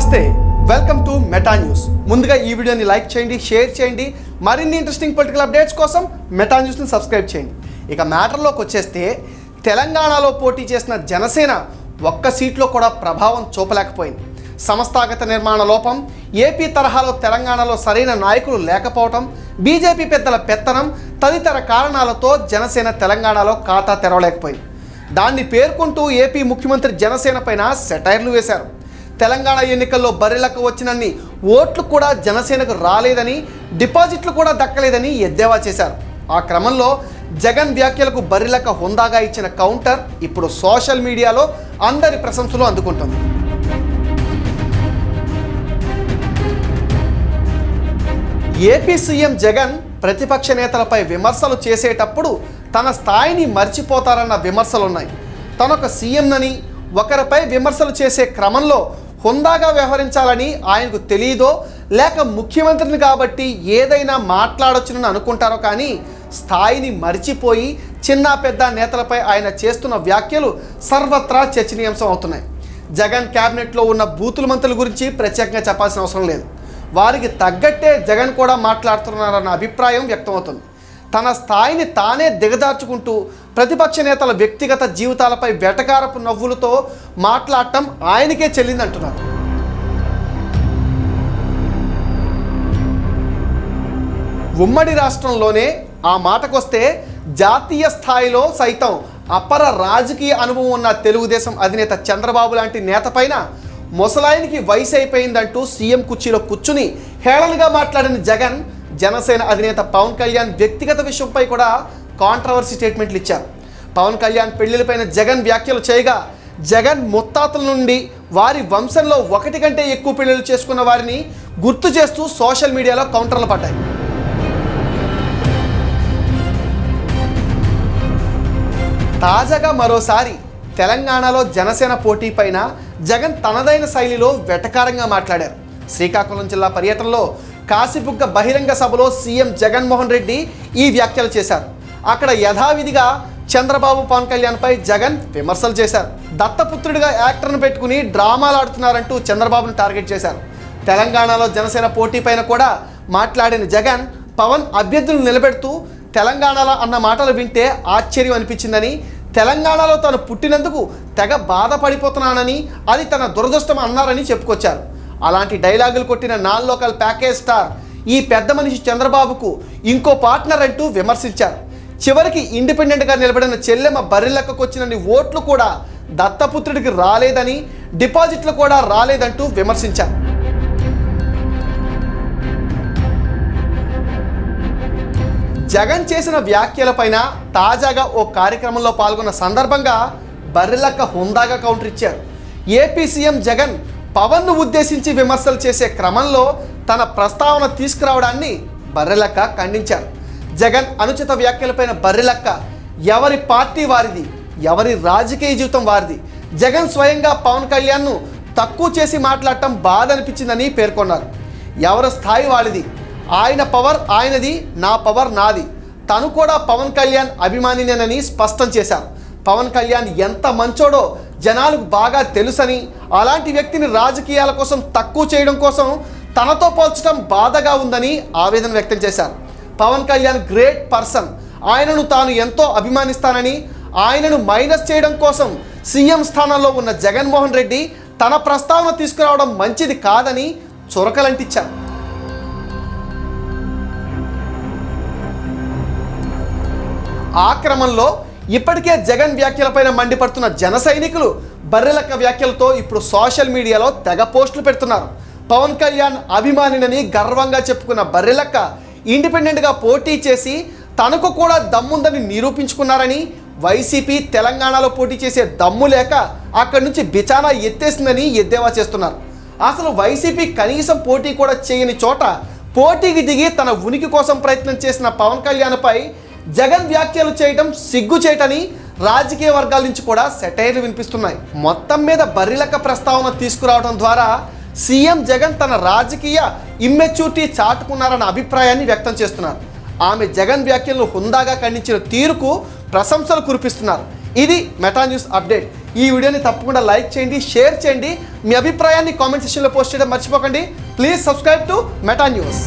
నమస్తే welcome to Meta news ముందుగా ఈ వీడియోని లైక్ చేయండి షేర్ చేయండి మరిన్ని ఇంట్రెస్టింగ్ పొలిటికల్ అప్డేట్స్ కోసం మెటా న్యూస్ని సబ్స్క్రైబ్ చేయండి. ఇక మ్యాటర్లోకి వచ్చేస్తే తెలంగాణలో పోటీ చేసిన జనసేన ఒక్క సీట్లో కూడా ప్రభావం చూపలేకపోయింది. సంస్థాగత నిర్మాణ లోపం ఏపీ తరహాలో తెలంగాణలో సరైన నాయకులు లేకపోవటం బీజేపీ పెద్దల పెత్తనం తదితర కారణాలతో జనసేన తెలంగాణలో ఖాతా తెరవలేకపోయింది. దాన్ని పేర్కొంటూ ఏపీ ముఖ్యమంత్రి జనసేన పైన సెటైర్లు వేశారు. తెలంగాణ ఎన్నికల్లో బర్రెలకు వచ్చినన్ని ఓట్లు కూడా జనసేనకు రాలేదని డిపాజిట్లు కూడా దక్కలేదని ఎద్దేవా చేశారు. ఆ క్రమంలో జగన్ వ్యాఖ్యలకు బర్రెలక హుందాగా ఇచ్చిన కౌంటర్ ఇప్పుడు సోషల్ మీడియాలో అందరి ప్రశంసలు అందుకుంటుంది. ఏపీ సీఎం జగన్ ప్రతిపక్ష నేతలపై విమర్శలు చేసేటప్పుడు తన స్థాయిని మర్చిపోతారన్న విమర్శలున్నాయి. తనొక సీఎంనని ఒకరిపై విమర్శలు చేసే క్రమంలో హుందాగా వ్యవహరించాలని ఆయనకు తెలియదో లేక ముఖ్యమంత్రిని కాబట్టి ఏదైనా మాట్లాడొచ్చునని అనుకుంటారో కానీ స్థాయిని మరిచిపోయి చిన్న పెద్ద నేతలపై ఆయన చేస్తున్న వ్యాఖ్యలు సర్వత్రా చర్చనీయాంశం అవుతున్నాయి. జగన్ క్యాబినెట్లో ఉన్న బూతుల మంత్రుల గురించి ప్రత్యేకంగా చెప్పాల్సిన అవసరం లేదు. వారికి తగ్గట్టే జగన్ కూడా మాట్లాడుతున్నారన్న అభిప్రాయం వ్యక్తమవుతుంది. తన స్థాయిని తానే దిగదార్చుకుంటూ ప్రతిపక్ష నేతల వ్యక్తిగత జీవితాలపై వెటకారపు నవ్వులతో మాట్లాడటం ఆయనకే చెల్లిందంటున్నారు. ఉమ్మడి రాష్ట్రంలోనే ఆ మాటకొస్తే జాతీయ స్థాయిలో సైతం అపర రాజకీయ అనుభవం ఉన్న తెలుగుదేశం అధినేత చంద్రబాబు లాంటి నేత పైన ముసలాయనికి వయసు అయిపోయిందంటూ సీఎం కుర్చీలో కూర్చుని హేళనగా మాట్లాడిన జగన్ జనసేన అధినేత పవన్ కళ్యాణ్ వ్యక్తిగత విషయంపై కూడా కాంట్రవర్సీ స్టేట్మెంట్లు ఇచ్చారు. పవన్ కళ్యాణ్ పెళ్ళిలపైన జగన్ వ్యాఖ్యలు చేయగా జగన్ ముత్తాతల నుండి వారి వంశంలో ఒకటి కంటే ఎక్కువ పెళ్ళిళ్ళు చేసుకున్న వారిని గుర్తు చేస్తూ సోషల్ మీడియాలో కౌంటర్లు పడ్డాయి. తాజాగా మరోసారి తెలంగాణలో జనసేన పోటీ పైన జగన్ తనదైన శైలిలో వెటకారంగా మాట్లాడారు. శ్రీకాకుళం జిల్లా పర్యటనలో కాశీబుగ్గ బహిరంగ సభలో సీఎం జగన్మోహన్ రెడ్డి ఈ వ్యాఖ్యలు చేశారు. అక్కడ యథావిధిగా చంద్రబాబు పవన్ కళ్యాణ్పై జగన్ విమర్శలు చేశారు. దత్తపుత్రుడిగా యాక్టర్ను పెట్టుకుని డ్రామాలు ఆడుతున్నారంటూ చంద్రబాబును టార్గెట్ చేశారు. తెలంగాణలో జనసేన పోటీ పైన కూడా మాట్లాడిన జగన్ పవన్ అభ్యర్థులను నిలబెడుతూ తెలంగాణలో అన్న మాటలు వింటే ఆశ్చర్యం అనిపించిందని తెలంగాణలో తాను పుట్టినందుకు తెగ బాధపడిపోతున్నానని అది తన దురదృష్టం అన్నారని చెప్పుకొచ్చారు. అలాంటి డైలాగులు కొట్టిన నాన్ లోకల్ ప్యాకేజ్ స్టార్ ఈ పెద్ద మనిషి చంద్రబాబుకు ఇంకో పార్ట్నర్ అంటూ విమర్శించారు. చివరికి ఇండిపెండెంట్గా నిలబడిన చెల్లెమ్మ బర్రెలెక్కకు వచ్చినన్ని ఓట్లు కూడా దత్తపుత్రుడికి రాలేదని డిపాజిట్లు కూడా రాలేదంటూ విమర్శించారు. జగన్ చేసిన వ్యాఖ్యలపైన తాజాగా ఓ కార్యక్రమంలో పాల్గొన్న సందర్భంగా బర్రెలక్క హుందాగా కౌంటర్ ఇచ్చారు. ఏపీ సీఎం జగన్ పవన్ను ఉద్దేశించి విమర్శలు చేసే క్రమంలో తన ప్రస్తావన తీసుకురావడాన్ని బర్రెలక్క ఖండించారు. జగన్ అనుచిత వ్యాఖ్యలపైన బర్రెలక్క. ఎవరి పార్టీ వారిది? ఎవరి రాజకీయ జీవితం వారిది? జగన్ స్వయంగా పవన్ కళ్యాణ్ను తక్కువ చేసి మాట్లాడటం బాధ అనిపించిందని పేర్కొన్నారు. ఎవరి స్థాయి వాళ్ళది ఆయన పవర్ ఆయనది నా పవర్ నాది. తను కూడా పవన్ కళ్యాణ్ అభిమానినేనని స్పష్టం చేశారు పవన్ కళ్యాణ్ ఎంత మంచోడో జనాలకు బాగా తెలుసని అలాంటి వ్యక్తిని రాజకీయాల కోసం తక్కువ చేయడం కోసం తనతో పోల్చడం బాధగా ఉందని ఆవేదన వ్యక్తం చేశారు. Pawan Kalyan great person. ఆయనను తాను ఎంతో అభిమానిస్తానని ఆయనను మైనస్ చేయడం కోసం సీఎం స్థానంలో ఉన్న జగన్మోహన్ రెడ్డి తన ప్రస్తావన తీసుకురావడం మంచిది కాదని చొరకలంటిచ్చారు. ఆ క్రమంలో ఇప్పటికే జగన్ వ్యాఖ్యలపైన మండిపడుతున్న జన సైనికులు బర్రెలక్క వ్యాఖ్యలతో ఇప్పుడు సోషల్ మీడియాలో తెగ పోస్టులు పెడుతున్నారు. పవన్ కళ్యాణ్ అభిమానినని గర్వంగా చెప్పుకున్న బర్రెలక్క ఇండిపెండెంట్గా పోటీ చేసి తనకు కూడా దమ్ముందని నిరూపించుకున్నారని వైసీపీ తెలంగాణలో పోటీ చేసే దమ్ము లేక అక్కడి నుంచి బిచానా ఎత్తేసిందని ఎద్దేవా చేస్తున్నారు. అసలు వైసీపీ కనీసం పోటీ కూడా చేయని చోట పోటీకి దిగి తన ఉనికి కోసం ప్రయత్నం చేసిన పవన్ కళ్యాణ్పై జగన్ వ్యాఖ్యలు చేయడం సిగ్గు చేయటని రాజకీయ వర్గాల నుంచి కూడా సెటైర్లు వినిపిస్తున్నాయి. మొత్తం మీద బర్రిలక్క ప్రస్తావన తీసుకురావడం ద్వారా సీఎం జగన్ తన రాజకీయ ఇమ్మెచ్యూరిటీ చాటుకున్నారన్న అభిప్రాయాన్ని వ్యక్తం చేస్తున్నారు. ఆమె జగన్ వ్యాఖ్యలను హుందాగా ఖండించిన తీరుకు ప్రశంసలు కురిపిస్తున్నారు. ఇది మెటా న్యూస్ అప్డేట్. ఈ వీడియోని తప్పకుండా లైక్ చేయండి షేర్ చేయండి. మీ అభిప్రాయాన్ని కామెంట్ సెక్షన్లో పోస్ట్ చేయడం మర్చిపోకండి. Please subscribe to Meta news.